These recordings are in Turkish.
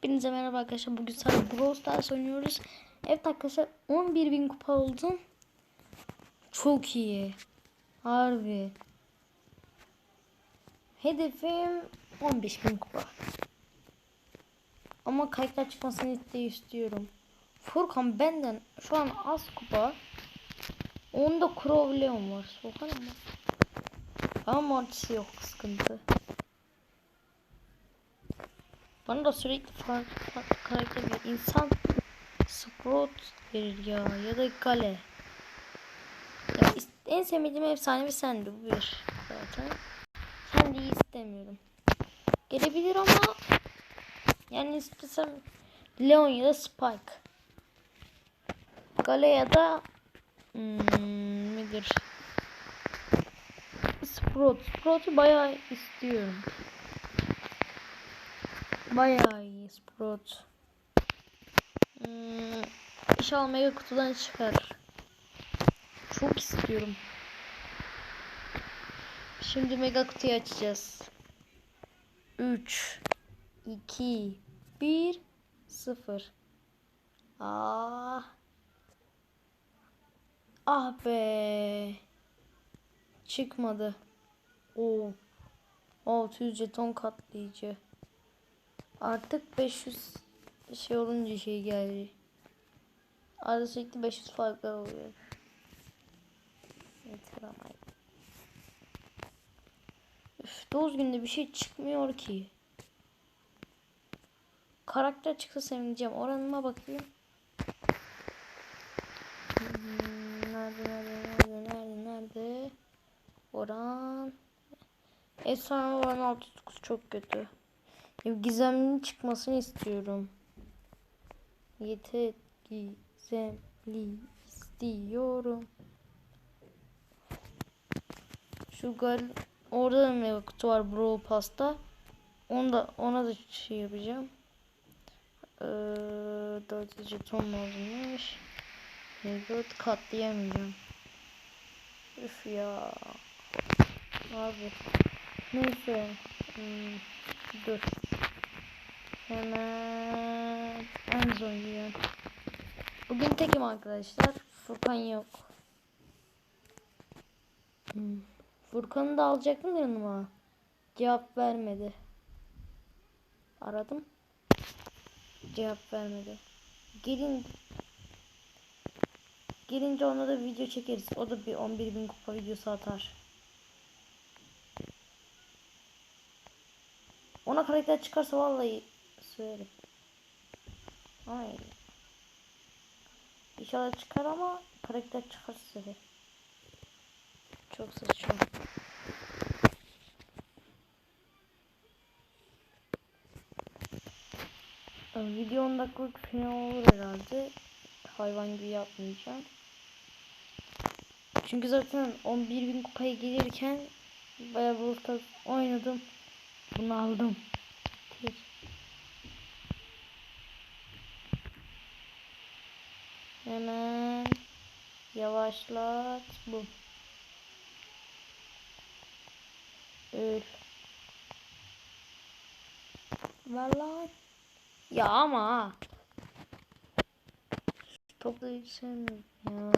Hepinize merhaba arkadaşlar. Bugün sana Brawl Stars oynuyoruz. Evet arkadaşlar 11.000 kupa oldum. Çok iyi. Harbi. Hedefim 15.000 kupa. Ama kayıtlar çıkmasını istiyorum. Furkan benden şu an az kupa. Onda Crow Leon var. Sokan ama. Ama mortisi yok sıkıntı. Bana da sürekli farklı, farklı karakter bir insan Sprout verir ya ya da Gale. Ya en sevmediğim efsanevi sendi bu bir zaten. Kendiyi istemiyorum. Gelebilir ama yani istesem Leon ya da Spike. Gale ya da hmm, nedir? Sprout. Sprout'u bayağı istiyorum. Bayağı iyi Sprout. Hmm, inşallah mega kutudan çıkar. Çok istiyorum. Şimdi mega kutuyu açacağız. 3 2 1 0 Ah. Ah be. Çıkmadı. Oo. 600 jeton katlayıcı. Artık 500 şey olunca şey geldi. Arada sürekli 500 farklar oluyor. Yeter ama. Üf, 9 günde bir şey çıkmıyor ki. Karakter çıksa sevineceğim. Oranıma bakayım. Nerede nerede nerede nerede nerede? Oran. Efsane oran 609 çok kötü. Gizemli çıkmasını istiyorum. Yeter gizemli istiyorum. Şu gal orada da mega kutu var Brawl Pass'ta. Onu da ona da şey yapacağım. Ee, 4 jeton lazımmış. Mega katlayamayacağım. Üf ya. Abi. Neyse. Hmm. Dur. Hemen en son yiyorum. Bugün tekim arkadaşlar. Furkan yok. Hmm. Furkan'ı da alacaktım yanıma. Cevap vermedi. Aradım. Cevap vermedi. Gelin Gelince ona da video çekeriz. O da bir 11.000 kupa videosu atar. Ona karakter çıkarsa vallahi söylerim. Ay. İnşallah çıkar ama karakter çıkarsa söylerim. Çok saçma. Ee, Video 10 dakikalık falan olur herhalde. Hayvan gibi yapmayacağım. Çünkü zaten 11.000 kupaya gelirken bayağı Brawl oynadım. Bunu aldım. Tek. Hemen yavaşlat bu. Öl. Vallahi ya ama sevmiyorum ya.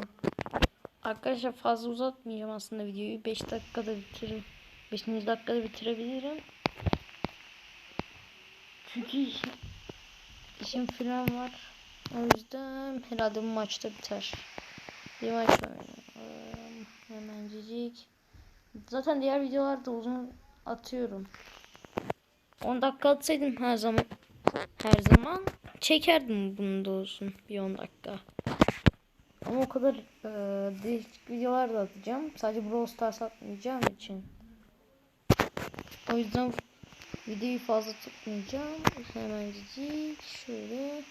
Arkadaşlar fazla uzatmayacağım aslında videoyu. 5 dakikada bitiririm. 5. dakikada bitirebilirim. Çünkü iş- işim falan var. O yüzden herhalde bu maçta biter. Bir maç oynayalım. Hemencik. Zaten diğer videolarda uzun atıyorum. 10 dakika atsaydım her zaman her zaman çekerdim bunu da olsun bir 10 dakika. Ama o kadar e, değişik videolar da atacağım. Sadece Brawl Stars atmayacağım için. O yüzden videoyu fazla tutmayacağım. Hemencik şöyle.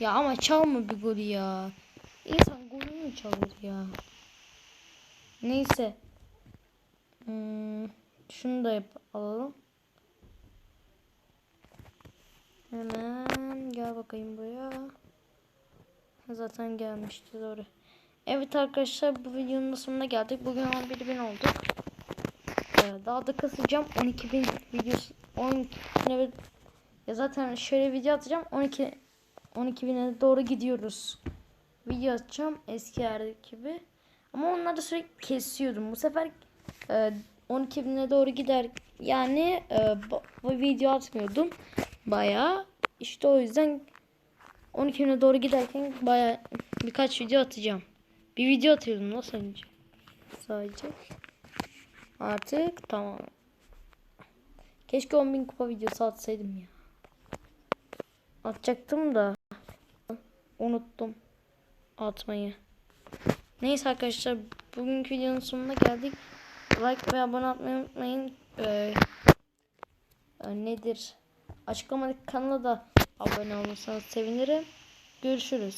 Ya ama çalma bir golü ya. İnsan golü mü çalır ya? Neyse. Hmm, şunu da yap alalım. Hemen gel bakayım buraya. Zaten gelmişti doğru. Evet arkadaşlar bu videonun sonuna geldik. Bugün 11.000 olduk. Bayağı daha da kasacağım. 12.000 videosu 12 evet. Ya zaten şöyle video atacağım. 12 12.000'e doğru gidiyoruz. Video atacağım eski yerdeki gibi. Ama onları sürekli kesiyordum. Bu sefer e, 12.000'e doğru gider. Yani e, bu, bu video atmıyordum. Bayağı. İşte o yüzden 12.000'e doğru giderken bayağı birkaç video atacağım. Bir video atıyordum nasıl önce? Sadece. Artık tamam. Keşke 10.000 kupa videosu atsaydım ya. Atacaktım da unuttum atmayı. Neyse arkadaşlar bugünkü videonun sonuna geldik. Like ve abone olmayı unutmayın. Ee, e, nedir? Açıklamadaki kanala da abone olursanız sevinirim. Görüşürüz.